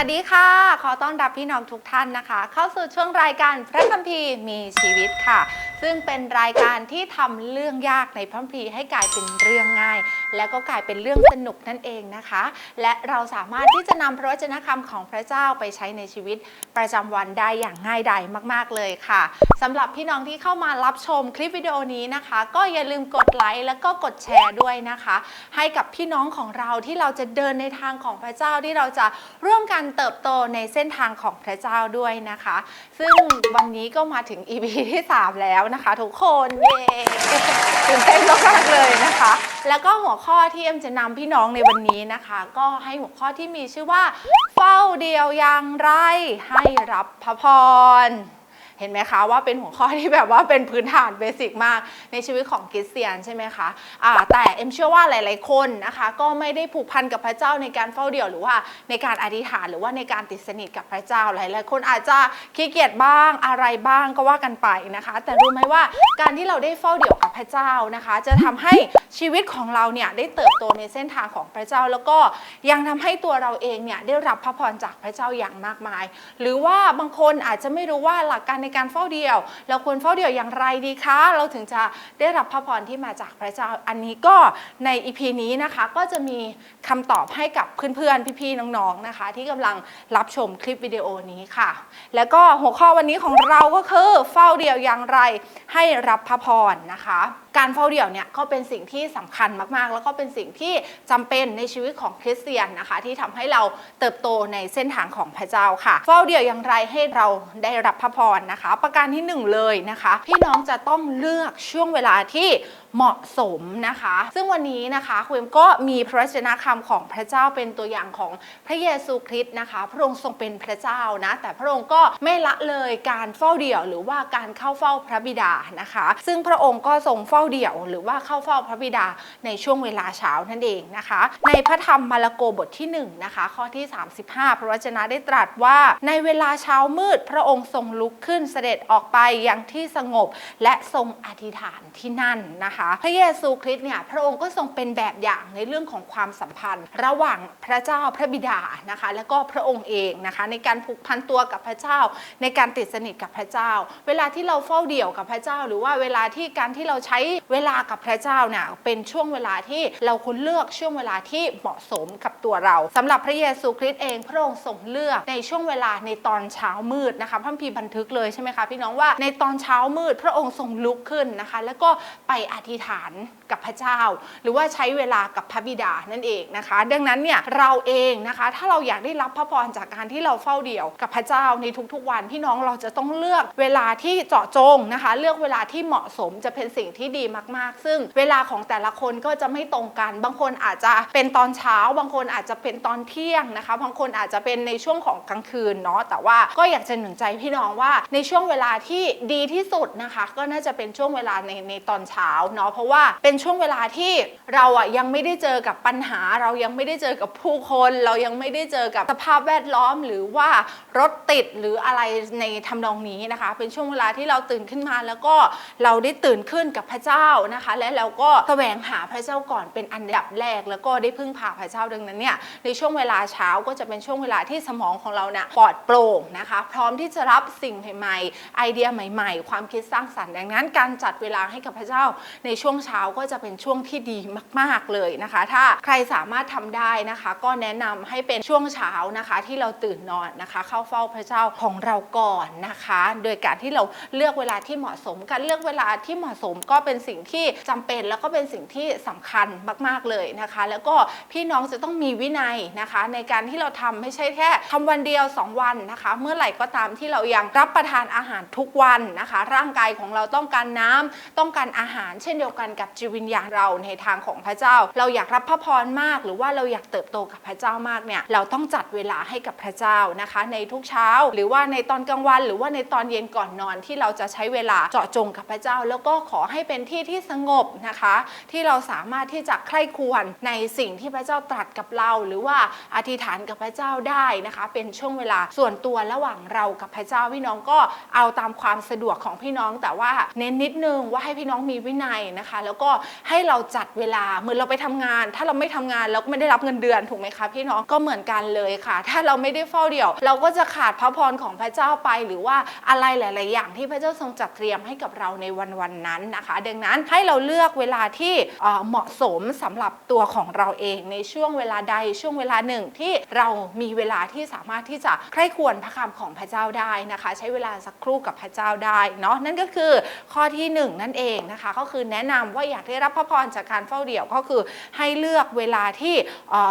วัสดีค่ะ ขอต้อนรับพี่น้องทุกท่านนะคะ เข้าสู่ช่วงรายการพระคัมภีร์มีชีวิตค่ะ ซึ่งเป็นรายการที่ทำเรื่องยากในพระคัมภีร์ให้กลายเป็นเรื่องง่าย และก็กลายเป็นเรื่องสนุกนั่นเองนะคะ และเราสามารถที่จะนำพระวจนะคำของพระเจ้าไปใช้ในชีวิตประจำวันได้อย่างง่ายดายมาก ๆเลยค่ะสำหรับพี่น้องที่เข้ามารับชมคลิปวิดีโอนี้นะคะ ก็อย่าลืมกดไลค์แล้วก็กดแชร์ด้วยนะคะ ให้กับพี่น้องของเราที่เราจะเดินในทางของพระเจ้าที่เราจะร่วมกันเติบโตในเส้นทางของพระเจ้าด้วยนะคะ ซึ่งวันนี้ก็มาถึง EP ที่ 3 แล้วนะคะ ทุกคนเย้ตื่นเต้นมากๆเลยนะคะ แล้วก็หัวข้อที่เอ็มจะนำพี่น้องในวันนี้นะคะ ก็ให้หัวข้อที่มีชื่อว่า เฝ้าเดียวอย่างไรให้รับพระพร เห็นไหมคะว่าเป็นหัวข้อที่แบบว่าเป็นพื้นฐานเบสิกมากในชีวิตของคริสเตียนใช่ไหมคะะแต่เอ็มเชื่อว่าหลาย ๆ คนนะคะก็ไม่ได้ผูกพันกับพระเจ้าในการเฝ้าเดี่ยวหรือว่าในการอธิษฐานหรือว่าในการติดสนิทกับพระเจ้าหลาย ๆ คนอาจจะขี้เกียจบ้างอะไรบ้างก็ว่ากันไปนะคะ แต่รู้ไหมว่าการที่เราได้เฝ้าเดี่ยวกับพระเจ้านะคะ จะทำให้ชีวิตของเราเนี่ยได้เติบโตในเส้นทางของพระเจ้า แล้วก็ยังทำให้ตัวเราเองเนี่ยได้รับพระพรจากพระเจ้าอย่างมากมาย หรือว่าบางคนอาจจะไม่รู้ว่าหลักการในการเฝ้าเดี่ยว เราควรเฝ้าเดี่ยวอย่างไรดีคะ เราถึงจะได้รับพระพรที่มาจากพระเจ้า อันนี้ก็ในอีพีนี้นะคะก็จะมีคำตอบให้กับเพื่อนๆ พี่ๆ น้องๆ นะคะ ที่กำลังรับชมคลิปวิดีโอนี้ค่ะ แล้วก็หัวข้อวันนี้ของเราก็คือเฝ้าเดี่ยวอย่างไรให้รับพระพรนะคะ การเฝ้าเดี่ยวเนี่ยก็เป็นสิ่งที่สำคัญมากๆ แล้วก็เป็นสิ่งที่จำเป็นในชีวิตของคริสเตียนนะคะ ที่ทำให้เราเติบโตในเส้นทางของพระเจ้าค่ะ เฝ้าเดี่ยวอย่างไรให้เราได้รับพระพรนะคะ ประการที่หนึ่งเลยนะคะ พี่น้องจะต้องเลือกช่วงเวลาที่เหมาะสมนะคะ ซึ่งวันนี้นะคะคุณเอ็มก็มีพระวจนะคำของพระเจ้าเป็นตัวอย่างของพระเยซูคริสต์นะคะ พระองค์ทรงเป็นพระเจ้านะ แต่พระองค์ก็ไม่ละเลยการเฝ้าเดี่ยว หรือว่าการเข้าเฝ้าพระบิดานะคะ ซึ่งพระองค์ก็ทรงเฝ้าเดี่ยว หรือว่าเข้าเฝ้าพระบิดาในช่วงเวลาเช้านั่นเองนะคะ ในพระธรรมมาระโกบทที่1นงนะคะข้อที่ 35 พระวจนะได้ตรัสว่า ในเวลาเช้ามืดพระองค์ทรงลุกขึ้นเสด็จออกไปยังที่สงบ และทรงอธิษฐานที่นั่นนะคะ พระเยซูคริสต์เนี่ยพระองค์ก็ทรงเป็นแบบอย่างในเรื่องของความสัมพันธ์ ระหว่างพระเจ้าพระบิดานะคะ แล้วก็พระองค์เองนะคะ ในการผูกพันตัวกับพระเจ้า ในการติดสนิทกับพระเจ้า เวลาที่เราเฝ้าเดี่ยวกับพระเจ้า หรือว่าเวลาที่การที่เราใช้เวลากับพระเจ้าเนี่ยเป็นช่วงเวลาที่เราควรเลือกช่วงเวลาที่เหมาะสมกับตัวเราสำหรับพระเยซูคริสต์เองพระองค์ทรงเลือกในช่วงเวลาในตอนเช้ามืดนะคะพระคัมภีร์บันทึกเลยใช่ไหมคะพี่น้องว่าในตอนเช้ามืดพระองค์ทรงลุกขึ้นนะคะ แล้วก็ไปอธิษฐานกับพระเจ้า หรือว่าใช้เวลากับพระบิดานั่นเองนะคะ ดังนั้นเนี่ยเราเองนะคะ ถ้าเราอยากได้รับพระพรจากการที่เราเฝ้าเดี่ยวกับพระเจ้าในทุกๆวันพี่น้องเราจะต้องเลือกเวลาที่เจาะจงนะคะ เลือกเวลาที่เหมาะสมจะเป็นสิ่งที่ดีมาก ๆ ซึ่งเวลาของแต่ละคนก็จะไม่ตรงกัน บางคนอาจจะเป็นตอนเช้า บางคนอาจจะเป็นตอนเที่ยงนะคะ บางคนอาจจะเป็นในช่วงของกลางคืนเนาะ แต่ว่าก็อยากจะหนุนใจพี่น้องว่าในช่วงเวลาที่ดีที่สุดนะคะ ก็น่าจะเป็นช่วงเวลาในในตอนเช้าเนาะ เพราะว่าเป็นช่วงเวลาที่เราอะยังไม่ได้เจอกับปัญหา เรายังไม่ได้เจอกับผู้คน เรายังไม่ได้เจอกับสภาพแวดล้อมหรือว่ารถติดหรืออะไรในทำนองนี้นะคะ เป็นช่วงเวลาที่เราตื่นขึ้นมาแล้วก็เราได้ตื่นขึ้นกับพระเจ้านะคะ และเราก็แสวงหาพระเจ้าก่อนเป็นอันดับแรก แล้วก็ได้พึ่งพาพระเจ้าดังนั้นเนี่ยในช่วงเวลาเช้าก็จะเป็นช่วงเวลาที่สมองของเราเนี่ยปลอดโปร่งนะคะ พร้อมที่จะรับสิ่งใหม่ๆไอเดียใหม่ๆ ความคิดสร้างสรรค์ดังนั้น การจัดเวลาให้กับพระเจ้าในช่วงเช้าก็จะเป็นช่วงที่ดีมาก ๆเลยนะคะ ถ้าใครสามารถทำได้นะคะ ก็แนะนำให้เป็นช่วงเช้านะคะที่เราตื่นนอนนะคะ เข้าเฝ้าพระเจ้าของเราก่อนนะคะ โดยการที่เราเลือกเวลาที่เหมาะสมการเลือกเวลาที่เหมาะสมก็เป็นสิ่งที่จำเป็นแล้วก็เป็นสิ่งที่สำคัญมาก ๆเลยนะคะ แล้วก็พี่น้องจะต้องมีวินัยนะคะ ในการที่เราทำไม่ใช่แค่ทำวันเดียว 2 วันนะคะ เมื่อไหร่ก็ตามที่เรายังรับประทานอาหารทุกวันนะคะ ร่างกายของเราต้องการน้ำต้องการอาหาร เช่นเดียวกันกับจิตวิญญาณเราในทางของพระเจ้า เราอยากรับพระพรมาก หรือว่าเราอยากเติบโตกับพระเจ้ามากเนี่ยเราต้องจัดเวลาให้กับพระเจ้านะคะ ในทุกเช้า หรือว่าในตอนกลางวัน หรือว่าในตอนเย็นก่อนนอนที่เราจะใช้เวลาเจาะจงกับพระเจ้า แล้วก็ขอให้เป็นที่ที่สงบนะคะ ที่เราสามารถที่จะใคร่ควรในสิ่งที่พระเจ้าตรัสกับเรา หรือว่าอธิษฐานกับพระเจ้าได้นะคะ เป็นช่วงเวลาส่วนตัวระหว่างเรากับพระเจ้าพี่น้องก็เอาตามความสะดวกของพี่น้องแต่ว่าเน้นนิดนึงว่าให้พี่น้องมีวินัยนะคะ แล้วก็ให้เราจัดเวลาเหมือนเราไปทำงาน ถ้าเราไม่ทำงานเราก็ไม่ได้รับเงินเดือนถูกไหมคะพี่น้องก็เหมือนกันเลยค่ะ ถ้าเราไม่ได้เฝ้าเดี่ยว เราก็จะขาดพระพรของพระเจ้าไป หรือว่าอะไรหลาย ๆ อย่างที่พระเจ้าทรงจัดเตรียมให้กับเราในวันวันนั้นนะคะดังนั้นให้เราเลือกเวลาที่เหมาะสมสำหรับตัวของเราเองในช่วงเวลาใดช่วงเวลาหนึ่งที่เรามีเวลาที่สามารถที่จะใคร่ควรพระคำของพระเจ้าได้นะคะ ใช้เวลาสักครู่กับพระเจ้าได้เนาะนั่นก็คือข้อที่หนึ่งนั่นเองนะคะ ก็คือแนะนำว่าอยากได้รับพระพรจากการเฝ้าเดี่ยวก็คือให้เลือกเวลาที่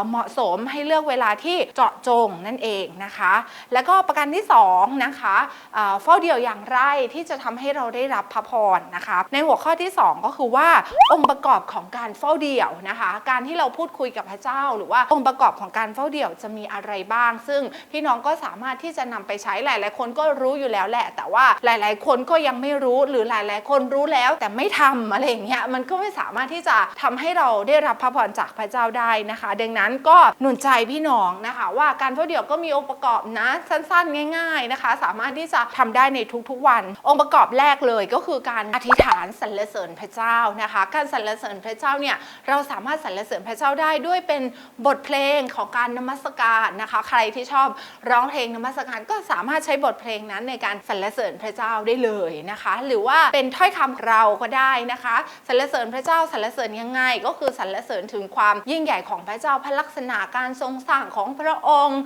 เหมาะสมให้เลือกเวลาที่เจาะจงนั่นเองนะคะ แล้วก็ประการที่สองนะคะเอ่อเฝ้าเดี่ยวอย่างไรที่จะทำให้เราได้รับพระพรนะคะในหัวข้อที่สองก็คือว่าองค์ประกอบของการเฝ้าเดี่ยวนะคะ การที่เราพูดคุยกับพระเจ้า หรือว่าองค์ประกอบของการเฝ้าเดี่ยวจะมีอะไรบ้าง ซึ่งพี่น้องก็สามารถที่จะนำไปใช้หลาย ๆ คนก็รู้อยู่แล้วแหละ แต่ว่าหลาย ๆ คนก็ยังไม่รู้หรือหลาย ๆ คนรู้แล้วแต่ไม่ทำอะไรอย่างเงี้ยมันก็ไม่สามารถที่จะทำให้เราได้รับพระพรจากพระเจ้าได้นะคะ ดังนั้นก็หนุนใจพี่น้องนะคะว่าการเฝ้าเดี่ยวก็มีองค์ประกอบนะสั้น ๆ ง่าย ๆ นะคะ สามารถที่จะทำได้ในทุก ๆ วัน องค์ประกอบแรกเลยก็คือการอธิษฐานสรรเสริญริญพระเจ้านะคะ การสรรเสริญพระเจ้าเนี่ยเราสามารถสรรเสริญพระเจ้าได้ด้วยเป็นบทเพลงของการนมัสการนะคะ ใครที่ชอบร้องเพลงนมัสการก็สามารถใช้บทเพลงนั้นในการสรรเสริญพระเจ้าได้เลยนะคะ หรือว่าเป็นถ้อยคำเราก็ได้นะคะสรรเสริญพระเจ้าสรรเสริญยังไง ก็คือสรรเสริญถึงความยิ่งใหญ่ของพระเจ้าพระลักษณะการทรงสร้างของพระองค์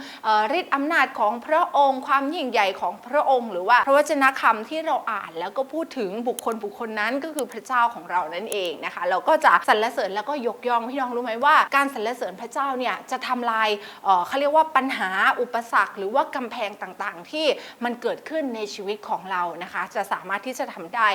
ฤทธิ์อำนาจของพระองค์ ความยิ่งใหญ่ของพระองค์ หรือว่าพระวจนะคำที่เราอ่านแล้วก็พูดถึงบุคคลบุคคลนั้นก็คือพระเจ้าจ้าของเรานั่นเองนะคะ เราก็จะสรรเสริญแล้วก็ยกย่องพี่น้องรู้ไหมว่า การสรรเสริญพระเจ้าเนี่ยจะทำลายเอ่อเขาเรียกว่าปัญหาอุปสรรค หรือว่ากำแพงต่างๆ ที่มันเกิดขึ้นในชีวิตของเรานะคะ จะสามารถที่จะทำได้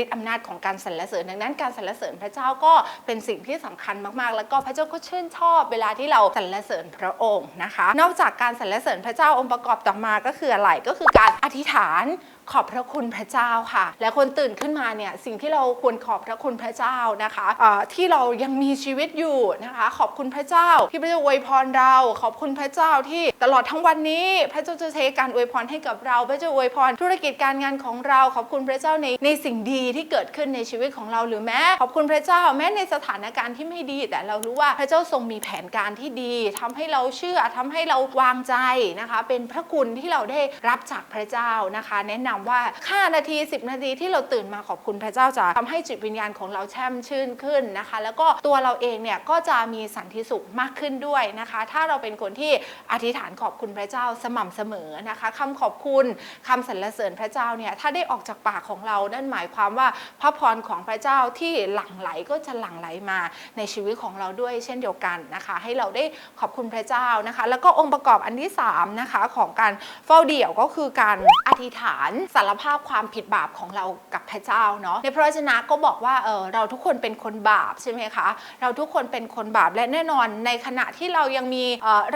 ฤทธิ์อำนาจของการสรรเสริญดังนั้นการสรรเสริญพระเจ้าก็เป็นสิ่งที่สำคัญมากๆ แล้วก็พระเจ้าก็ชื่นชอบเวลาที่เราสรรเสริญพระองค์นะคะ นอกจากการสรรเสริญพระเจ้าองค์ประกอบต่อมาก็คืออะไรก็คือการอธิษฐาน ขอบพระคุณพระเจ้าค่ะ และคนตื่นขึ้นมาเนี่ยสิ่งที่เราควรขอบพระคุณพระเจ้านะคะเอ่อที่เรายังมีชีวิตอยู่นะคะ ขอบคุณพระเจ้า ที่พระเจ้าอวยพรเรา ขอบคุณพระเจ้าที่ตลอดทั้งวันนี้ พระเจ้าจะเทการอวยพรให้กับเรา พระเจ้าอวยพรธุรกิจการงานของเรา ขอบคุณพระเจ้าในในสิ่งดีที่เกิดขึ้นในชีวิตของเราหรือแม้ขอบคุณพระเจ้าแม้ในสถานการณ์ที่ไม่ดี แต่เรารู้ว่าพระเจ้าทรงมีแผนการที่ดีทำให้เราเชื่อทำให้เราวางใจนะคะ เป็นพระคุณที่เราได้รับจากพระเจ้านะคะ แนะนำว่าค่านาที 10 นาทีที่เราตื่นมาขอบคุณพระเจ้าจะทำให้จิตวิญญาณของเราแช่มชื่นขึ้นนะคะ แล้วก็ตัวเราเองเนี่ยก็จะมีสันติสุขมากขึ้นด้วยนะคะ ถ้าเราเป็นคนที่อธิษฐานขอบคุณพระเจ้าสม่ำเสมอนะคะคำขอบคุณคำสรรเสริญพระเจ้าเนี่ยถ้าได้ออกจากปากของเรานั่นหมายความว่าพระพรของพระเจ้าที่หลั่งไหลก็จะหลั่งไหลมาในชีวิตของเราด้วยเช่นเดียวกันนะคะ ให้เราได้ขอบคุณพระเจ้านะคะ แล้วก็องค์ประกอบอันที่สามนะคะของการเฝ้าเดี่ยวก็คือการอธิษฐานสารภาพความผิดบาปของเรากับพระเจ้าเนาะในพระวจนะก็บอกว่าเออเราทุกคนเป็นคนบาปใช่ไหมคะ เราทุกคนเป็นคนบาปและแน่นอนในขณะที่เรายังมี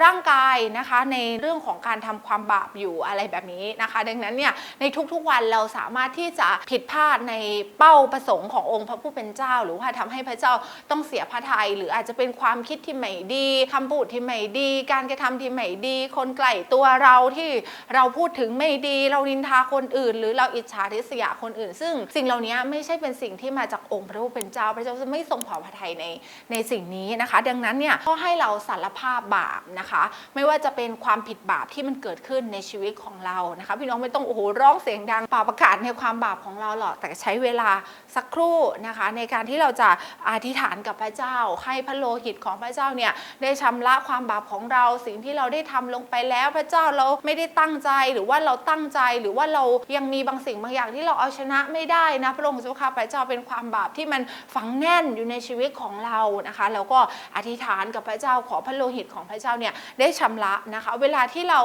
ร่างกายนะคะในเรื่องของการทำความบาปอยู่อะไรแบบนี้นะคะ ดังนั้นเนี่ยในทุกๆวันเราสามารถที่จะผิดพลาดในเป้าประสงค์ขององค์พระผู้เป็นเจ้า หรือว่าทำให้พระเจ้าต้องเสียพระทัยหรืออาจจะเป็นความคิดที่ไม่ดีคำพูดที่ไม่ดี การกระทำที่ไม่ดี คนใกล้ตัวเราที่เราพูดถึงไม่ดี เรานินทาคนอื่น หรือเราอิจฉาริษยาคนอื่น ซึ่งสิ่งเหล่านี้ไม่ใช่เป็นสิ่งที่มาจากองค์พระผู้เป็นเจ้า พระเจ้าจะไม่ทรงพอพระทัยในในสิ่งนี้นะคะ ดังนั้นเนี่ยก็ให้เราสารภาพบาปนะคะ ไม่ว่าจะเป็นความผิดบาปที่มันเกิดขึ้นในชีวิตของเรานะคะ พี่น้องไม่ต้องโอ้โหร้องเสียงดังเป่าประกาศในความบาปของเราหรอกแต่ใช้เวลาสักครู่นะคะ ในการที่เราจะอธิษฐานกับพระเจ้า ให้พระโลหิตของพระเจ้าเนี่ยได้ชำระความบาปของเราสิ่งที่เราได้ทำลงไปแล้วพระเจ้าเราไม่ได้ตั้งใจหรือว่าเราตั้งใจหรือว่าเรายังมีบางสิ่งบางอย่างที่เราเอาชนะไม่ได้นะพระองค์เจ้าข้าพระเจ้าเป็นความบาปที่มันฝังแน่นอยู่ในชีวิตของเรานะคะแล้วก็อธิษฐานกับพระเจ้าขอพระโลหิตของพระเจ้าเนี่ยได้ชำระนะคะ เวลาที่เรา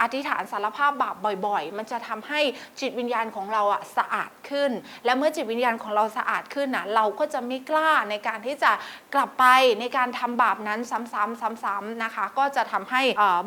อธิษฐานสารภาพบาปบ่อยๆ มันจะทำให้จิตวิญญาณของเราอะสะอาดขึ้น และเมื่อจิตวิญญาณของเราสะอาดขึ้นนะเราก็จะไม่กล้าในการที่จะกลับไปในการทำบาปนั้นซ้ำๆซ้ำๆนะคะ ก็จะทำให้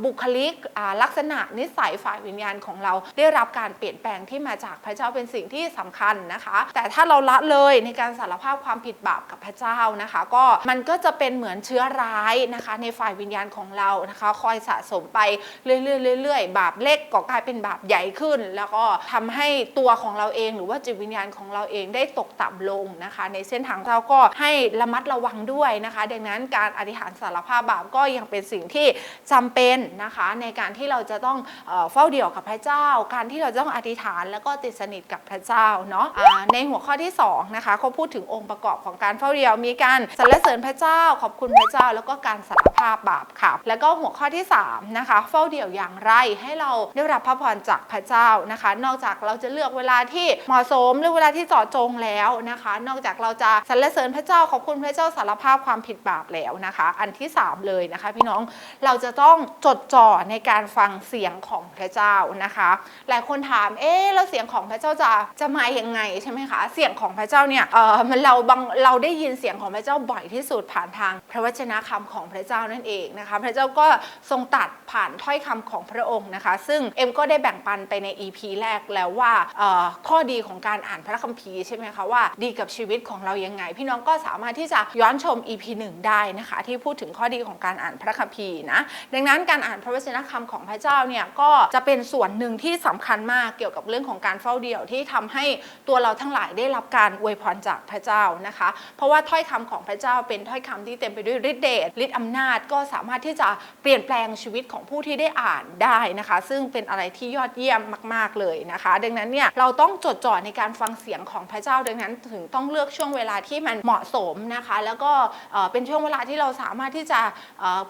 บุคลิกลักษณะนิสัยฝ่ายวิญญาณของเราได้รับการเปลี่ยนแปลงที่มาจากพระเจ้าเป็นสิ่งที่สำคัญนะคะ แต่ถ้าเราละเลยในการสารภาพความผิดบาปกับพระเจ้านะคะ ก็มันก็จะเป็นเหมือนเชื้อร้ายนะคะ ในฝ่ายวิญญาณของเรานะคะ คอยสะสมไปเรื่อยๆเรื่อยๆบาปเล็กก็กลายเป็นบาปใหญ่ขึ้น แล้วก็ทำให้ตัวของเราเอง หรือว่าจิตวิญญาณของเราเองได้ตกต่ำลงนะคะ ในเส้นทางเราก็ให้ระมัดระวังด้วยนะคะ ดังนั้นการอธิษฐานสารภาพบาปก็ยังเป็นสิ่งที่จำเป็นนะคะ ในการที่เราจะต้องเอ่อเฝ้าเดี่ยวกับพระเจ้า การที่เราจะต้องอธิษฐานแล้วก็ติดสนิทกับพระเจ้าเนาะอ่าในหัวข้อที่สองนะคะเขาพูดถึงองค์ประกอบของการเฝ้าเดี่ยวมีการสรรเสริญพระเจ้า ขอบคุณพระเจ้า แล้วก็การสารภาพบาปค่ะ แล้วก็หัวข้อที่สามนะคะเฝ้าเดี่ยวอย่างไรให้เราได้รับพระพรจากพระเจ้านะคะ นอกจากเราจะเลือกเวลาที่เหมาะสมหรือเวลาที่เจาะจงแล้วนะคะ นอกจากเราจะสรรเสริญพระเจ้าขอบคุณพระเจ้าสารภาพความผิดบาปแล้วนะคะ อันที่สามเลยนะคะ พี่น้องเราจะต้องจดจ่อในการฟังเสียงของพระเจ้านะคะ หลายคนถามเอ๊ะแล้วเสียงของพระเจ้าจะจะมาอย่างไงใช่ไหมคะ เสียงของพระเจ้าเนี่ยเออมันเราบางเราได้ยินเสียงของพระเจ้าบ่อยที่สุดผ่านทางพระวจนะคำของพระเจ้านั่นเองนะคะ พระเจ้าก็ทรงตัดผ่านถ้อยคำของพระองค์นะคะ ซึ่งเอ็มก็ได้แบ่งปันไปใน EP แรกแล้วว่าข้อดีของการอ่านพระคัมภีร์ใช่ไหมคะว่าดีกับชีวิตของเรายังไง พี่น้องก็สามารถที่จะย้อนชม EP 1 ได้นะคะ ที่พูดถึงข้อดีของการอ่านพระคัมภีร์นะดังนั้นการอ่านพระวจนะคำของพระเจ้าเนี่ยก็จะเป็นส่วนหนึ่งที่สำคัญมากเกี่ยวกับเรื่องของการเฝ้าเดี่ยวที่ทำให้ตัวเราทั้งหลายได้รับการอวยพรจากพระเจ้านะคะ เพราะว่าถ้อยคำของพระเจ้าเป็นถ้อยคำที่เต็มไปด้วยฤทธิเดชฤทธิอำนาจก็สามารถที่จะเปลี่ยนแปลงชีวิตของผู้ที่ได้อ่านได้นะคะ ซึ่งเป็นอะไรที่ยอดเยี่ยมมาก ๆ เลยนะคะ ดังนั้นเนี่ยเราต้องจดจ่อในการฟังเสียงของพระเจ้าดังนั้น ถึงต้องเลือกช่วงเวลาที่มันเหมาะสมนะคะ แล้วก็เป็นช่วงเวลาที่เราสามารถที่จะ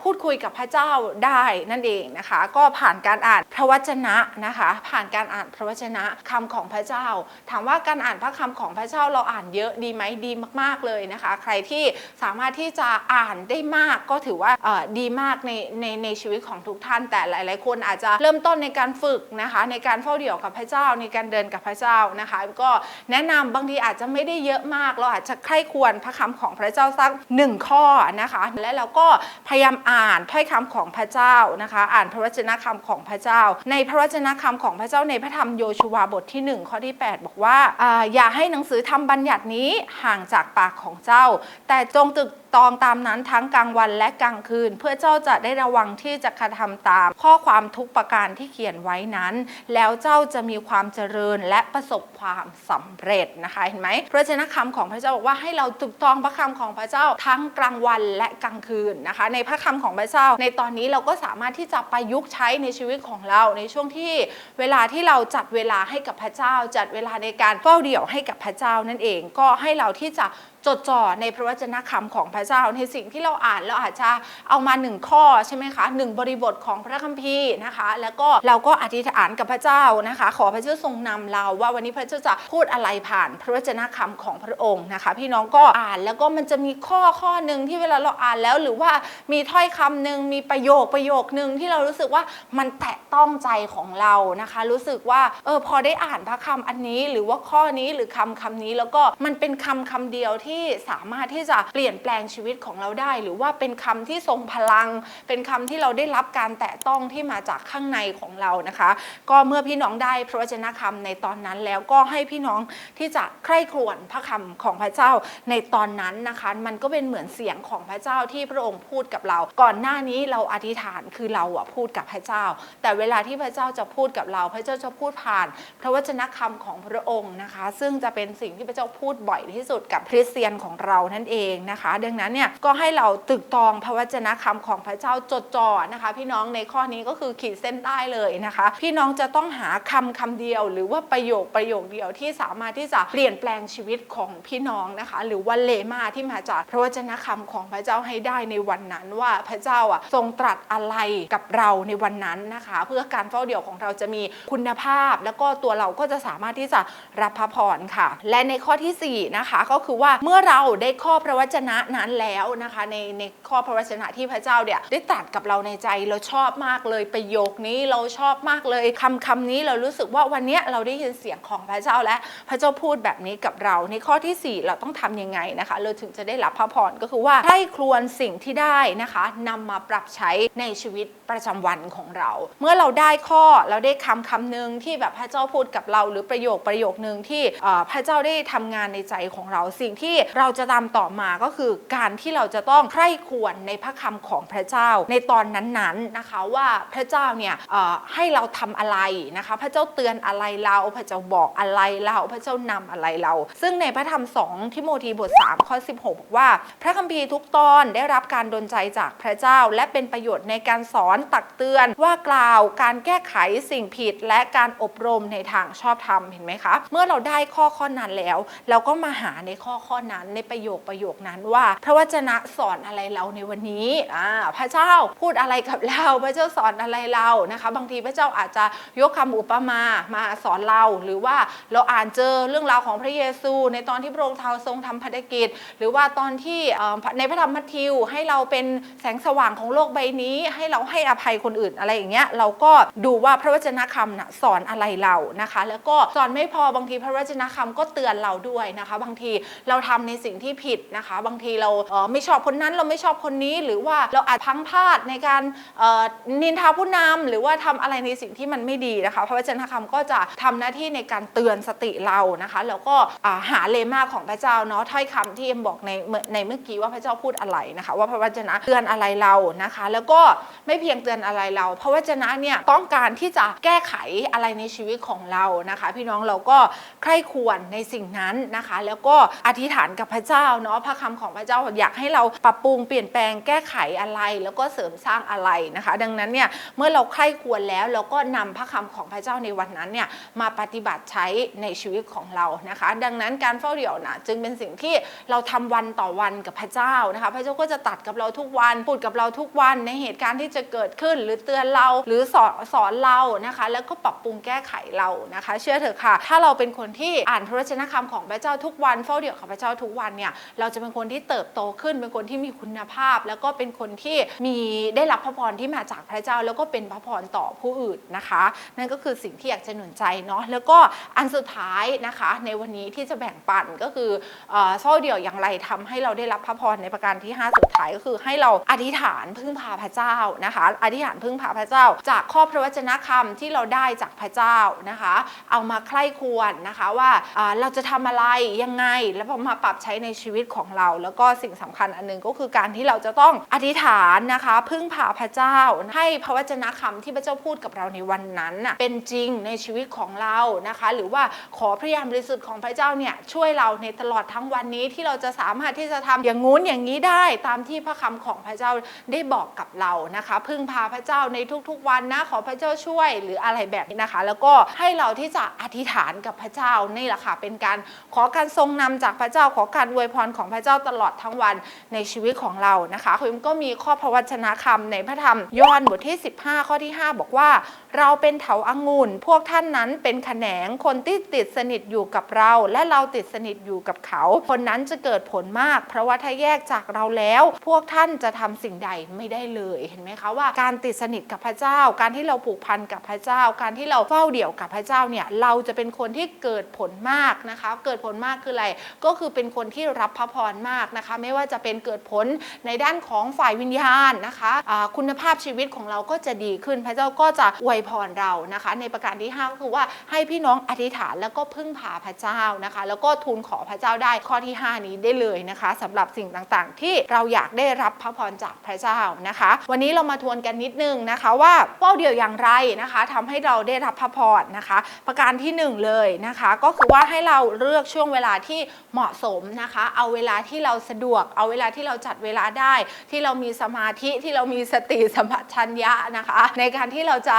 พูดคุยกับพระเจ้าได้นั่นเองนะคะ ก็ผ่านการอ่านพระวจนะนะคะ ผ่านการอ่านพระวจนะคำของพระเจ้า ถามว่าการอ่านพระคำของพระเจ้าเราอ่านเยอะดีไหมดีมาก ๆเลยนะคะ ใครที่สามารถที่จะอ่านได้มากก็ถือว่าดีมากในในในชีวิตของทุกท่าน แต่หลาย ๆ คนอาจจะเริ่มต้นในการฝึกนะคะ ในการเฝ้าเดี่ยวกับพระเจ้าในการเดินกับพระเจ้านะคะ ก็แนะนำบางทีอาจจะไม่ได้เยอะมาก เราอาจจะใคร่ควรพระคำของพระเจ้าสักหนึ่งข้อนะคะ และเราก็พยายามอ่านถ้อยคำของพระเจ้านะคะ อ่านพระวจนะคำของพระเจ้า ในพระวจนะคำของพระเจ้าในพระธรรมโยชูวาบทที่ 1 ข้อที่ 8 บอกว่าออย่าให้หนังสือทำบัญญัตินี้ห่างจากปากของเจ้า แต่จงตึกตองตามนั้นทั้งกลางวันและกลางคืน เพื่อเจ้าจะได้ระวังที่จะกระทำตาม ข้อความทุกประการที่เขียนไว้นั้น แล้วเจ้าจะมีความเจริญและประสบความสำเร็จนะคะเห็นไหมพระเจ้าคำของพระเจ้าบอกว่าให้เราตึกตองพระคำของพระเจ้าทั้งกลางวันและกลางคืนนะคะ ในพระคำของพระเจ้า ในตอนนี้เราก็สามารถที่จะประยุกต์ใช้ในชีวิตของเราในช่วงที่เวลาที่เราจัดเวลาให้กับพระเจ้า จัดเวลาในการเฝ้าเดี่ยวให้กับพระเจ้านั่นเองก็ให้เราที่จะ จดจ่อในพระวจนะคำของพระเจ้าในสิ่งที่เราอ่านเราอาจจะเอามาหนึ่งข้อใช่ไหมคะหนึ่งบริบทของพระคัมภีร์นะคะ แล้วก็เราก็อธิษฐานกับพระเจ้านะคะ ขอพระเจ้าทรงนำเรา ว่าวันนี้พระเจ้าจะพูดอะไรผ่านพระวจนะคำของพระองค์นะคะ พี่น้องก็อ่านแล้วก็มันจะมีข้อข้อหนึ่งที่เวลาเราอ่านแล้วหรือว่ามีถ้อยคำหนึ่งมีประโยคประโยคหนึ่งที่เรารู้สึกว่ามันแตะต้องใจของเรานะคะ รู้สึกว่าเออพอได้อ่านพระคำอันนี้ หรือว่าข้อนี้หรือคำคำนี้แล้วก็มันเป็นคำคำเดียวที่สามารถที่จะเปลี่ยนแปลงชีวิตของเราได้ หรือว่าเป็นคำที่ทรงพลัง เป็นคำที่เราได้รับการแตะต้องที่มาจากข้างในของเรานะคะ ก็เมื่อพี่น้องได้พระวจนะคำในตอนนั้นแล้วก็ให้พี่น้องที่จะใคร่ครวญพระคำของพระเจ้าในตอนนั้นนะคะ มันก็เป็นเหมือนเสียงของพระเจ้าที่พระองค์พูดกับเรา ก่อนหน้านี้เราอธิษฐานคือเราอะพูดกับพระเจ้า แต่เวลาที่พระเจ้าจะพูดกับเรา พระเจ้าจะพูดผ่าน พระวจนะคำของพระองค์นะคะ ซึ่งจะเป็นสิ่งที่พระเจ้าพูดบ่อยที่สุดกับคริสเตียนของเรานั่นเองนะคะ ดังนั้นเนี่ยก็ให้เราตึกตองพระวจนะคำของพระเจ้าจดจ่อนะคะ พี่น้องในข้อนี้ก็คือขีดเส้นใต้เลยนะคะ พี่น้องจะต้องหาคำคำเดียว หรือว่าประโยคประโยคเดียวที่สามารถที่จะเปลี่ยนแปลงชีวิตของพี่น้องนะคะ หรือว่าเลมาที่มาจากพระวจนะคำของพระเจ้าให้ได้ในวันนั้นว่าพระเจ้าอะทรงตรัสอะไรกับเราในวันนั้นนะคะ เพื่อการเฝ้าเดี่ยวของเราจะมีคุณภาพ แล้วก็ตัวเราก็จะสามารถที่จะรับพระพรค่ะ และในข้อที่สี่นะคะก็คือว่าเมื่อเราได้ข้อพระวจนะนั้นแล้วนะคะในในข้อพระวจนะที่พระเจ้าเนี่ยได้ตรัสกับเราในใจเราชอบมากเลยประโยคนี้เราชอบมากเลยคำคำนี้เรารู้สึกว่าวันเนี้ยเราได้ยินเสียงของพระเจ้าและพระเจ้าพูดแบบนี้กับเรา ในข้อที่สี่เราต้องทำยังไงนะคะ เราถึงจะได้รับพระพรก็คือว่าใคร่ครวญสิ่งที่ได้นะคะนำมาปรับใช้ในชีวิตประจำวันของเรา เมื่อเราได้ข้อเราได้คำคำหนึ่งที่แบบพระเจ้าพูดกับเรา หรือประโยคประโยคนึงที่พระเจ้าได้ทำงานในใจของเราสิ่งที่เราจะตามต่อมาก็คือการที่เราจะต้องใคร่ควญในพระคำของพระเจ้าในตอนนั้นๆนะคะว่าพระเจ้าเนี่ยให้เราทำอะไรนะคะ พระเจ้าเตือนอะไรเราพระเจ้าบอกอะไรเราพระเจ้านำอะไรเรา ซึ่งในพระธรรมสองทิโมธีบท3ข้อ16บอกว่า พระคัมภีร์ทุกตอนได้รับการดลใจจากพระเจ้า และเป็นประโยชน์ในการสอนตักเตือนว่ากล่าวการแก้ไขสิ่งผิดและการอบรมในทางชอบธรรมเห็นไหมคะ เมื่อเราได้ข้อข้อนั้นแล้ว เราก็มาหาในข้อข้อนั้นในประโยคประโยคนั้นว่า พระวจนะสอนอะไรเราในวันนี้อ่าพระเจ้าพูดอะไรกับเรา พระเจ้าสอนอะไรเรานะคะ บางทีพระเจ้าอาจจะยกคำอุปมามาสอนเรา หรือว่าเราอ่านเจอเรื่องราวของพระเยซู ในตอนที่พระองค์ทรงทำภารกิจ หรือว่าตอนที่ในพระธรรมมัทธิวให้เราเป็นแสงสว่างของโลกใบนี้ ให้เราให้อภัยคนอื่นอะไรอย่างเงี้ยเราก็ดูว่าพระวจนะคำนะสอนอะไรเรานะคะ แล้วก็สอนไม่พอบางทีพระวจนะคำก็เตือนเราด้วยนะคะ บางทีเราททำในสิ่งที่ผิดนะคะ บางทีเราเไม่ชอบคนนั้นเราไม่ชอบคนนี้ หรือว่าเราอาจพังพลาดในการนินทาผู้นำหรือว่าทำอะไรในสิ่งที่มันไม่ดีนะคะ พระวจนะคำก็จะทำหน้าที่ในการเตือนสติเรานะคะ แล้วก็หาเลมาของพระเจ้าเนาะถ้อยคำที่เอ็มบอกในเมื่อในเมื่อกี้ว่าพระเจ้าพูดอะไรนะคะ ว่าพระวจนะเตือนอะไรเรานะคะ แล้วก็ไม่เพียงเตือนอะไรเรา พระวจนะเนี่ยต้องการที่จะแก้ไขอะไรในชีวิตของเรานะคะ พี่น้องเราก็ใคร่ควรในสิ่งนั้นนะคะ แล้วก็อธิษฐานกับพระเจ้าเนาะพระคำของพระเจ้าอยากให้เราปรับปรุงเปลี่ยนแปลงแก้ไขอะไร แล้วก็เสริมสร้างอะไรนะคะ ดังนั้นเนี่ยเมื่อเราใคร่ควรแล้วเราก็นำพระคำของพระเจ้าในวันนั้นเนี่ยมาปฏิบัติใช้ในชีวิตของเรานะคะ ดังนั้นการเฝ้าเดี่ยวนะจึงเป็นสิ่งที่เราทำวันต่อวันกับพระเจ้านะคะ พระเจ้าก็จะตัดกับเราทุกวันพูดกับเราทุกวันในเหตุการณ์ที่จะเกิดขึ้น หรือเตือนเราหรือสอนสอนเรานะคะ แล้วก็ปรับปรุงแก้ไขเรานะคะ เชื่อเถอะค่ะ ถ้าเราเป็นคนที่อ่านพระวจนะคำของพระเจ้าทุกวันเฝ้าเดี่ยวกับพระเจ้าทุกวันเนี่ยเราจะเป็นคนที่เติบโตขึ้น เป็นคนที่มีคุณภาพ แล้วก็เป็นคนที่มีได้รับพระพรที่มาจากพระเจ้า แล้วก็เป็นพระพรต่อผู้อื่นนะคะ นั่นก็คือสิ่งที่อยากจะหนุนใจเนาะแล้วก็อันสุดท้ายนะคะ ในวันนี้ที่จะแบ่งปันก็คือเอ่เฝ้เดี่ยวอย่างไรทำให้เราได้รับพระพรในประการที่ 5 สุดท้ายก็คือให้เราอธิษฐานพึ่งพาพระเจ้านะคะ อธิษฐานพึ่งพาพระเจ้า จากข้อพระวจนะคำที่เราได้จากพระเจ้านะคะ เอามาใคร่ควรนะคะว่าเราจะทำอะไรยังไงแล้วพอมาปรับใช้ในชีวิตของเรา แล้วก็สิ่งสำคัญอันหนึงก็คือการที่เราจะต้องอธิษฐานนะคะ พึ่งพาพระเจ้า ให้พระวจนะคำที่พระเจ้าพูดกับเราในวันนั้นน่ะเป็นจริงในชีวิตของเรานะคะ หรือว่าขอพระยานบริสุทธิ์ของพระเจ้าเนี่ยช่วยเราในตลอดทั้งวันนี้ที่เราจะสามารถที่จะทำอย่างงู้นอย่างนี้ได้ ตามที่พระคำของพระเจ้าได้บอกกับเรานะคะ พึ่งพาพระเจ้าในทุกๆวันนะขอพระเจ้าช่วยหรืออะไรแบบนี้นะคะ แล้วก็ให้เราที่จะอธิษฐานกับพระเจ้านี่แหละค่ะเป็นการขอการทรงนำจากพระเจ้าขอการอวยพรของพระเจ้าตลอดทั้งวันในชีวิตของเรานะคะคุณก็มีข้อพระวจนะคำในพระธรรมยอห์นบทที่ 15 ข้อที่ 5 บอกว่า เราเป็นเถาอางุ่นพวกท่านนั้นเป็นแขนงคนที่ติดสนิทอยู่กับเรา และเราติดสนิทอยู่กับเขา คนนั้นจะเกิดผลมาก เพราะว่าถ้าแยกจากเราแล้ว พวกท่านจะทำสิ่งใดไม่ได้เลยเห็นไหมคะว่าการติดสนิทกับพระเจ้า การที่เราผูกพันกับพระเจ้า การที่เราเฝ้าเดี่ยวกับพระเจ้าเนี่ยเราจะเป็นคนที่เกิดผลมากนะคะ เกิดผลมากคืออะไรก็คือเป็นคนที่รับพระพรมากนะคะ ไม่ว่าจะเป็นเกิดผลในด้านของฝ่ายวิญญาณนะคะอ่าคุณภาพชีวิตของเราก็จะดีขึ้น พระเจ้าก็จะอวยพรเรานะคะ ในประการที่5ก็คือว่าให้พี่น้องอธิษฐานแล้วก็พึ่งพาพระเจ้านะคะ แล้วก็ทูลขอพระเจ้าได้ข้อที่ 5 นี้ได้เลยนะคะสำหรับสิ่งต่างๆ ที่เราอยากได้รับพระพรจากพระเจ้านะคะ วันนี้เรามาทวนกันนิดนึงนะคะว่าเป้าเดียวอย่างไรนะคะทำให้เราได้รับพระพรนะคะ ประการที่หนึ่งเลยนะคะ ก็คือว่าให้เราเลือกช่วงเวลาที่เหมาะสมนะคะ เอาเวลาที่เราสะดวก เอาเวลาที่เราจัดเวลาได้ ที่เรามีสมาธิที่เรามีสติสัมปชัญญะนะคะ ในการที่เราจะ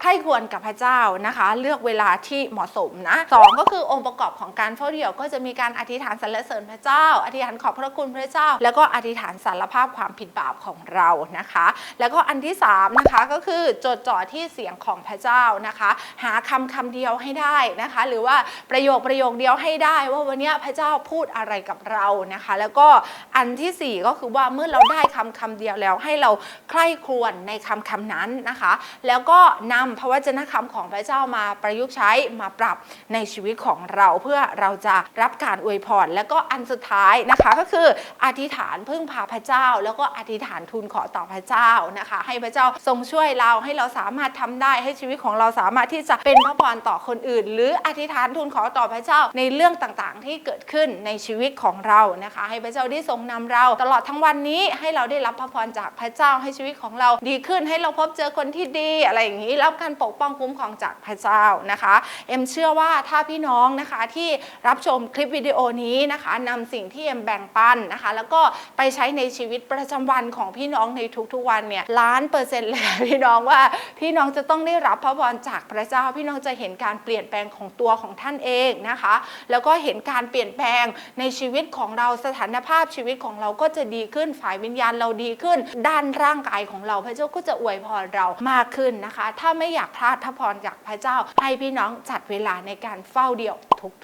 ใคร่ควรกับพระเจ้านะคะ เลือกเวลาที่เหมาะสมนะสองก็คือองค์ประกอบของการเฝ้าเดี่ยว ก็จะมีการอธิษฐานสรรเสริญพระเจ้า อธิษฐานขอบพระคุณพระเจ้า แล้วก็อธิษฐานสารภาพความผิดบาปของเรานะคะ แล้วก็อันที่สามนะคะก็คือจดจ่อที่เสียงของพระเจ้านะคะ หาคำคำเดียวให้ได้นะคะ หรือว่าประโยคประโยคเดียวให้ได้ว่าวันนี้พระเจ้าพูดอะไรกับเรานะคะ แล้วก็อันที่สี่ก็คือว่าเมื่อเราได้คำคำเดียวแล้ว ให้เราใคร่ครวญในคำคำนั้นนะคะ แล้วก็นำพระวจนะคำของพระเจ้ามาประยุกต์ใช้มาปรับในชีวิตของเราเพื่อเราจะรับการอวยพรแล้วก็อันสุดท้ายนะคะก็คืออธิษฐานพึ่งพาพระเจ้า แล้วก็อธิษฐานทูลขอต่อพระเจ้านะคะ ให้พระเจ้าทรงช่วยเราให้เราสามารถทำได้ให้ชีวิตของเราสามารถที่จะเป็นพระพรต่อคนอื่น หรืออธิษฐานทูลขอต่อพระเจ้าในเรื่องต่างๆ ที่เกิดขึ้นในชีวิตของเรานะคะ ให้พระเจ้าได้ทรงนำเรา ตลอดทั้งวันนี้ให้เราได้รับพระพรจากพระเจ้าให้ชีวิตของเราดีขึ้นให้เราพบเจอคนที่ดีอะไรอย่างนี้รับการปกป้องคุ้มครองจากพระเจ้านะคะ เอ็มเชื่อว่าถ้าพี่น้องนะคะที่รับชมคลิปวิดีโอนี้นะคะนำสิ่งที่เอ็มแบ่งปันนะคะ แล้วก็ไปใช้ในชีวิตประจำวันของพี่น้องในทุกๆวันเนี่ยล้านเปอร์เซ็นต์เลยพี่น้องว่าพี่น้องจะต้องได้รับพระพรจากพระเจ้า พี่น้องจะเห็นการเปลี่ยนแปลงของตัวของท่านเองนะคะ แล้วก็เห็นการเปลี่ยนแปลงในชีวิตของเราสถานภาพชีวิตของเราก็จะดีขึ้นฝ่ายวิญญาณเราดีขึ้น ด้านร่างกายของเราพระเจ้าก็จะอวยพรเรามากขึ้นนะคะ ถ้าไม่อยากพลาดพระพรจากพระเจ้า ให้พี่น้องจัดเวลาในการเฝ้าเดี่ยว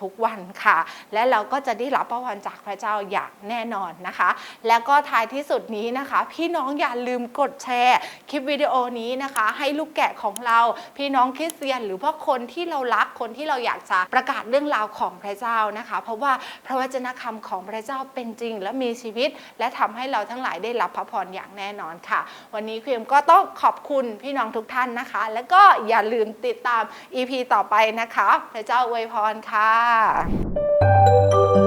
ทุกๆวันค่ะ และเราก็จะได้รับพระพรจากพระเจ้าอย่างแน่นอนนะคะ แล้วก็ท้ายที่สุดนี้นะคะ พี่น้องอย่าลืมกดแชร์ คลิปวิดีโอนี้นะคะ ให้ลูกแกะของเรา พี่น้องคริสเตียน หรือว่าคนที่เรารักคนที่เราอยากจะประกาศเรื่องราวของพระเจ้านะคะ เพราะว่าพระวจนะคำของพระเจ้าเป็นจริง และมีชีวิต และทำให้เราทั้งหลายได้รับพระพรอย่างแน่นอนค่ะ วันนี้คุยมก็ต้องขอบคุณพี่น้องทุกท่านนะคะ แล้วก็อย่าลืมติดตาม EP ต่อไปนะคะ พระเจ้าอวยพรค่ะ